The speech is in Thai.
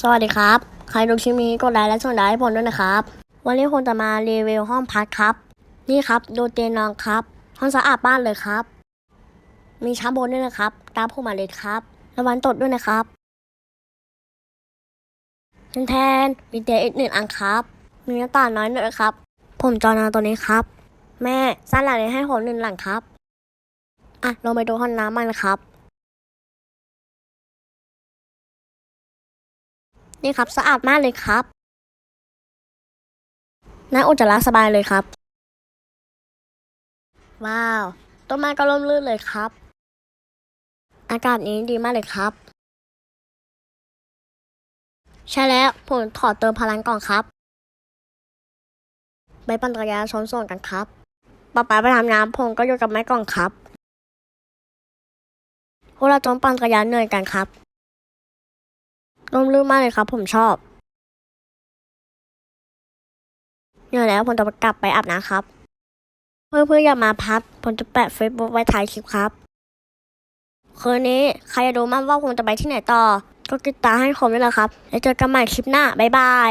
สวัสดีครับ ใครดูคลิปนี้กดไลค์และส่งดาวให้ผมด้วยนะครับ วันนี้ผมจะมารีวิวห้องพักครับ นี่ครับดูเตียงนอนครับ ห้องสะอาดบ้านเลยครับ มีชั้นบนด้วยนะครับ ตามผมมาเลยครับ ระวังตดด้วยนะครับแทนมีเตียงอีกหนึ่งอันครับ มีหน้าต่างน้อยหน่อยครับ ผมจอนอนตัวนี้ครับ แม่สร้างหลังนี้ให้ผมหนึ่งหลังครับ อะลงไปดูห้องน้ำมันครับ นี่ครับสะอาดมากเลยครับน่าอุจจาระสบายเลยครับ ว้าว ต้นไม้ก็ร่มรื่นเลยครับ อากาศนี้ดีมากเลยครับ ใช่แล้ว ผมขอเติมพลังก่อนครับ ไปปั่นจักรยานชนส่วนกันครับป๊าป๊าไปทำงานผมก็อยู่กับแม่ก่อนครับพวกเราจงปั่นจักรยานเหนื่อยกันครับ ร่มรื่นมากเลยครับ ผมชอบเหนื่อยแล้วผมจะกลับไปอาบน้ำครับ เพื่อเพื่ออย่ามาพัดผมจะแปะเฟซบุ๊กไว้ท้ายคลิปครับ คืนนี้ใครจะดูมั่งว่าผมจะไปที่ไหนต่อ ก็ติดตามให้ผมด้วยละครับ แล้วเจอกันใหม่คลิปหน้า บ๊ายบาย